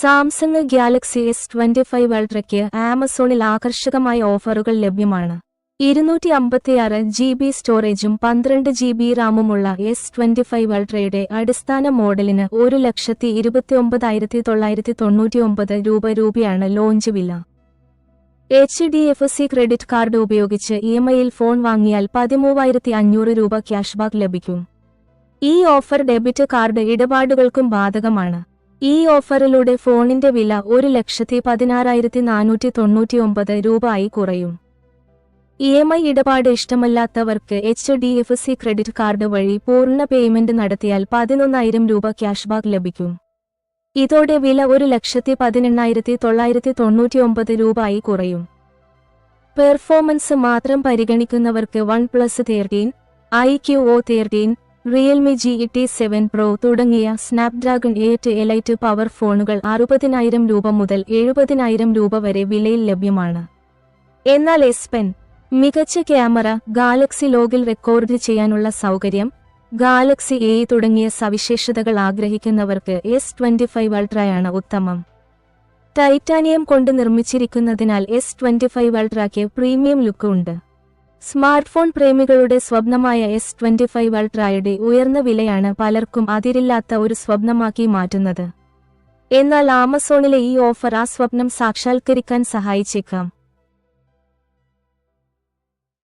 Samsung Galaxy S twenty five അൾട്രയ്ക്ക് ആമസോണിൽ ആകർഷകമായ ഓഫറുകൾ ലഭ്യമാണ്. ഇരുന്നൂറ്റി അമ്പത്തിയാറ് ജി ബി സ്റ്റോറേജും പന്ത്രണ്ട് ജി ബി റാമുമുള്ള എസ് ട്വന്റി ഫൈവ് അൾട്രയുടെ അടിസ്ഥാന മോഡലിന് ഒരു ലക്ഷത്തി ഇരുപത്തിയൊമ്പതായിരത്തി തൊള്ളായിരത്തി തൊണ്ണൂറ്റി ഒമ്പത് രൂപ രൂപയാണ് ലോഞ്ച് വില. H D F C credit card ഉപയോഗിച്ച് ഇ എം ഐയിൽ ഫോൺ വാങ്ങിയാൽ പതിമൂവായിരത്തി അഞ്ഞൂറ് രൂപ ക്യാഷ്ബാക്ക് ലഭിക്കും. ഈ ഓഫർ ഡെബിറ്റ് കാർഡ് ഇടപാടുകൾക്കും ബാധകമാണ്. ഈ ഓഫറിലൂടെ ഫോണിന്റെ വില ഒരു ലക്ഷത്തി പതിനാറായിരത്തി നാനൂറ്റി തൊണ്ണൂറ്റി ഒമ്പത് രൂപ ആയി കുറയും. ഇ എം ഐ ഇടപാട് ഇഷ്ടമല്ലാത്തവർക്ക് H D F C credit card വഴി പൂർണ പേയ്മെന്റ് നടത്തിയാൽ പതിനൊന്നായിരം രൂപ ക്യാഷ്ബാക്ക് ലഭിക്കും. ഇതോടെ വില ഒരു ലക്ഷത്തി പതിനെണ്ണായിരത്തി തൊള്ളായിരത്തി തൊണ്ണൂറ്റി ഒമ്പത് രൂപ ആയി കുറയും. പെർഫോമൻസ് മാത്രം പരിഗണിക്കുന്നവർക്ക് OnePlus thirteen I Q O thirteen Realme G T seven pro തുടങ്ങിയ സ്നാപ്ഡ്രാഗൺ എയ്റ്റ് എലൈറ്റ് പവർ ഫോണുകൾ അറുപതിനായിരം രൂപ മുതൽ എഴുപതിനായിരം രൂപ വരെ വിലയിൽ ലഭ്യമാണ്. എന്നാൽ എസ് പെൻ മികച്ച ക്യാമറ ഗാലക്സി ലോഗിൽ റെക്കോർഡ് ചെയ്യാനുള്ള സൗകര്യം ഗാലക്സി എ തുടങ്ങിയ സവിശേഷതകൾ ആഗ്രഹിക്കുന്നവർക്ക് എസ് ട്വന്റി ഫൈവ് അൾട്രയാണ് ഉത്തമം. ടൈറ്റാനിയം കൊണ്ട് നിർമ്മിച്ചിരിക്കുന്നതിനാൽ എസ് ട്വന്റി ഫൈവ് അൾട്രയ്ക്ക് പ്രീമിയം ലുക്ക് ഉണ്ട്. സ്മാർട്ട് ഫോൺ പ്രേമികളുടെ സ്വപ്നമായ എസ് ട്വന്റി ഫൈവ് അൾട്രായുടെ ഉയർന്ന വിലയാണ് പലർക്കും അതിരില്ലാത്ത ഒരു സ്വപ്നമാക്കി മാറ്റുന്നത്. എന്നാൽ ആമസോണിലെ ഈ ഓഫർ ആ സ്വപ്നം സാക്ഷാത്കരിക്കാൻ സഹായിച്ചേക്കാം.